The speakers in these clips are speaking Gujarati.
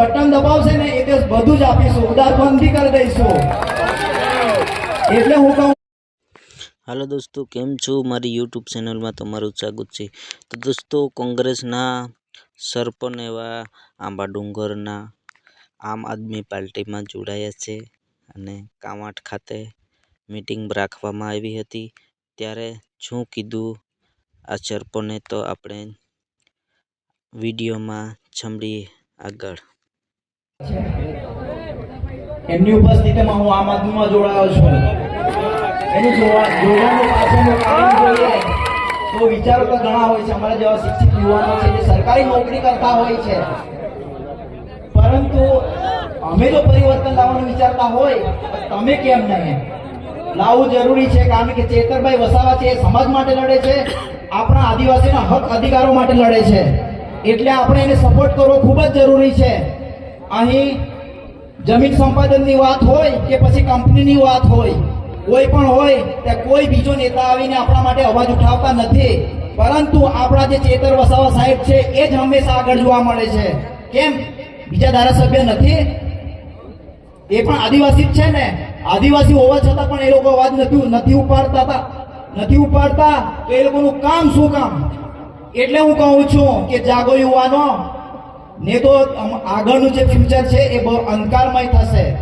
બટન દબાવશે ને એ બધું જ આપીશું. ઉધાર બંધ કરી દઈશું. એટલે હું કહું હાલો દોસ્તો, કેમ છો? મારી યુટ્યુબ ચેનલમાં તમારું સ્વાગત છે. તો દોસ્તો, કોંગ્રેસના સરપંચ એવા આંબા ડુંગરના આમ આદમી પાર્ટીમાં જોડાયા છે અને કામાઠ ખાતે મિટિંગ રાખવામાં આવી હતી. ત્યારે શું કીધું? આ સરપંચે તો આપણે વિડીયોમાં સાંભળીએ આગળ. એમની ઉપસ્થિતિમાં હું આમ આદમીમાં જોડાયો છું. એનું જોવાનું પાછળનું કારણ જોઈએ, તો વિચારો તો ઘણા હોય છે. અમારા જેવા શિક્ષિત યુવાનો છે જે સરકારી નોકરી કરતા હોય છે. પરંતુ અમે જો પરિવર્તન લાવવાનું વિચારતા હોય તમે કેમ નહીં? લાવવું જરૂરી છે, કારણ કે ચેતરભાઈ વસાવા છે, એ સમાજ માટે લડે છે. આપણા આદિવાસીના હક અધિકારો માટે લડે છે. એટલે આપણે એને સપોર્ટ કરવો ખૂબ જ જરૂરી છે. અહીં જમીન સંપાદનની વાત હોય કે પછી કંપનીની વાત હોય, કોઈ પણ હોય તે કોઈ બીજો નેતા આવીને આપણા માટે અવાજ ઉઠાવતા નથી. પરંતુ આપણા જે ચેતર વસાવા સાહેબ છે, એ જ હંમેશા આગળ જોવા મળે છે. કેમ? બીજા ધારાસભ્ય નથી? એ પણ આદિવાસી જ છે ને? આદિવાસી હોવા છતાં પણ એ લોકો અવાજ નથી નથી ઉપાડતા હતા નથી ઉપાડતા, તો એ લોકોનું કામ શું કામ? એટલે હું કહું છું કે જાગો યુવાનો. ને તો આગળનું જે ફ્યુચર છે એ બહુ અંધકારમય થશે.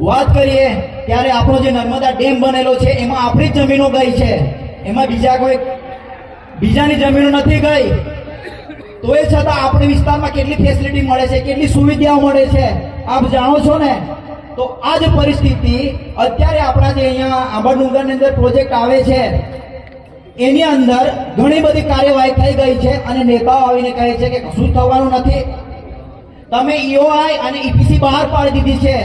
વાત કરીએ ત્યારે આપણો જે નર્મદા ડેમ બનેલો છે, એમાં આપણી જ જમીનો ગઈ છે. એમાં બીજા કોઈ, બીજાની જમીનો નથી ગઈ. તો એ છતાં આપણે વિસ્તારમાં કેટલી ફેસિલિટી મળે છે, કેટલી સુવિધાઓ મળે છે, આપ જાણો છો ને? તો આ જ પરિસ્થિતિ અત્યારે આપણા જે અહીંયા આંબા ડુંગરની અંદર પ્રોજેક્ટ આવે છે. એની અંદર ઘણી બધી કાર્યવાહી થઈ ગઈ છે અને નેતાઓ આવીને કહે છે કે કશું થવાનું નથી. તમે ઈઓઆઈ અને ઈપીસી બહાર પાડી દીધી છે.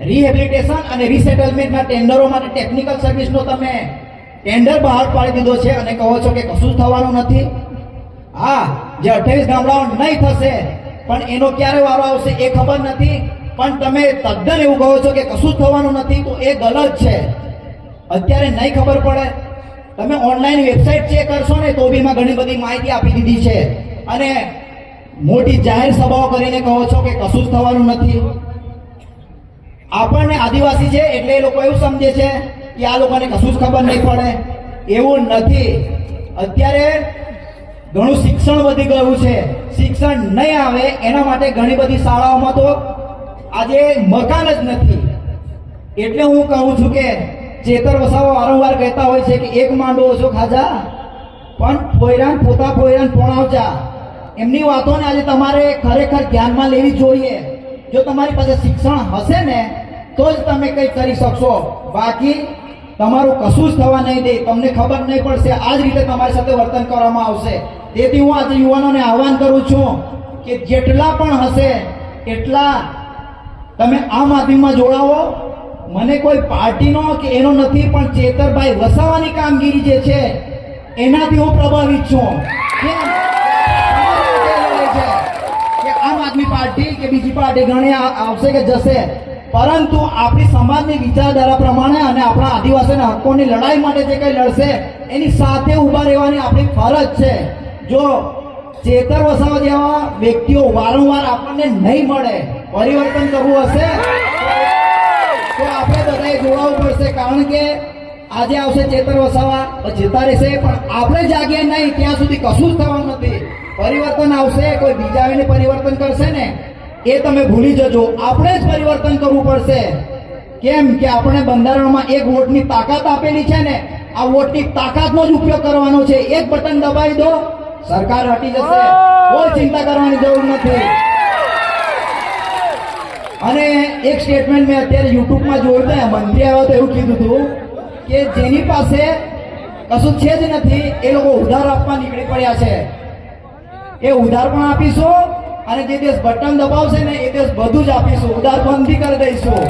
રિહેબિલિટેશન અને રીસેટલમેન્ટના ટેન્ડરો માટે ટેકનિકલ સર્વિસનો તમે ટેન્ડર બહાર પાડી દીધો છે અને કહો છો કે કશું થવાનું નથી. હા, જે અઠ્યાવીસ ગામડાઓ નહીં થશે, પણ એનો ક્યારે વારો આવશે એ ખબર નથી. પણ તમે તદ્દન એવું કહો છો કે કશું થવાનું નથી, તો એ ગલત છે. અત્યારે નહીં ખબર પડે. તમે ઓનલાઈન વેબસાઇટ ચેક કરશો ને, તો બી એમાં ઘણી બધી માહિતી આપી દીધી છે. અને મોટી જાહેર સભાઓ કરીને કહો છો કે કશું જ થવાનું નથી. આપણને આદિવાસી છે એટલે એ લોકો એવું સમજે છે કે આ લોકોને કશું જ ખબર નહીં પડે. એવું નથી. અત્યારે ઘણું શિક્ષણ વધી ગયું છે. શિક્ષણ નહીં આવે એના માટે ઘણી બધી શાળાઓમાં તો આજે મકાન જ નથી. એટલે હું કહું છું કે ચેતર વસાવો વારંવાર કહેતા હોય છે કે એક માંડો ઓછો ખાજા, પણ ફોયરાન પોતા ફોયરાન પોણાવજા એમની વાતોને આજે તમારે ખરેખર ધ્યાનમાં લેવી જોઈએ. જો તમારી પાસે શિક્ષણ હશે ને, તો જ તમે કંઈક કરી શકશો. બાકી, તમારું કશું જ થવા નહીં દે. તમને ખબર નહીં પડશે, આ જ રીતે તમારી સાથે વર્તન કરવામાં આવશે. તેથી હું આજે યુવાનોને આહવાન કરું છું કે જેટલા પણ હશે, એટલા તમે આમ આદમીમાં જોડાવો. મને કોઈ પાર્ટીનો કે એનો નથી, પણ ચેતરભાઈ વસાવાની કામગીરી જે છે, એનાથી હું પ્રભાવિત છું? કે આમ આદમી પાર્ટી કે બીજી પાર્ટી ઘણી આવશે કે જશે. પરંતુ આપણી સમાજની વિચારધારા પ્રમાણે અને આપણા આદિવાસીના હકોની લડાઈ માટે જે કંઈ લડશે, એની સાથે ઊભા રહેવાની આપણી ફરજ છે. જો ચેતર વસાવા જેવા વ્યક્તિઓ વારંવાર આપણને નહીં મળે, પરિવર્તન કરવું હશે જોડાવવું પડશે કારણ કે આજે આવશે ચેતર વસાવા જતા રહેશે. પણ આપણે જાગીએ નહીં ત્યાં સુધી કશું જ થવાનું નથી. પરિવર્તન આવશે કોઈ બીજા આવીને પરિવર્તન કરશે ને? એ તમે ભૂલી જજો. આપણે જ પરિવર્તન કરવું પડશે. કેમ કે આપણે બંધારણમાં એક વોટની તાકાત આપેલી છે ને? આ વોટની તાકાતનો જ ઉપયોગ કરવાનો છે. એક બટન દબાવી દો સરકાર હટી જશે. કોઈ ચિંતા કરવાની જરૂર નથી. અને એક સ્ટેટમેન્ટ મેં અત્યારે યુટ્યુબમાં જોયું હતું મંત્રી આવ્યો તો એવું કીધું હતું કે જેની પાસે કશું છે જ નથી, એ લોકો ઉધાર આપવા નીકળી પડ્યા છે. એ ઉધાર પણ આપીશું અને જે દેશ બટન દબાવશે ને, એ દેશ બધું જ આપીશું. ઉધાર બંધ કરી દઈશું.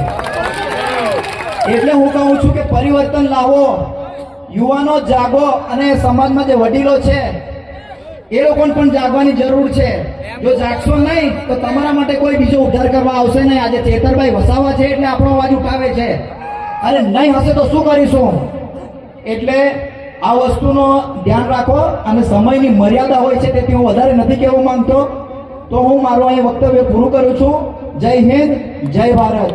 એટલે હું કહું છું કે પરિવર્તન લાવો. યુવાનો જાગો અને સમાજમાં જે વડીલો છે એ લોકોને પણ જાગવાની જરૂર છે. જો જાગશો નહીં તો તમારા માટે કોઈ બીજો ઉદ્ધાર કરવા આવશે નહીં. આજે ચેતરભાઈ વસાવા છે એટલે આપણો અવાજ ઉઠાવે છે. અરે નહીં હશે તો શું કરીશું? એટલે આ વસ્તુનો ધ્યાન રાખો અને સમયની મર્યાદા હોય છે તેથી હું વધારે નથી કહેવું માંગતો. તો હું મારું અહીં વક્તવ્ય પૂરું કરું છું. જય હિન્દ જય ભારત.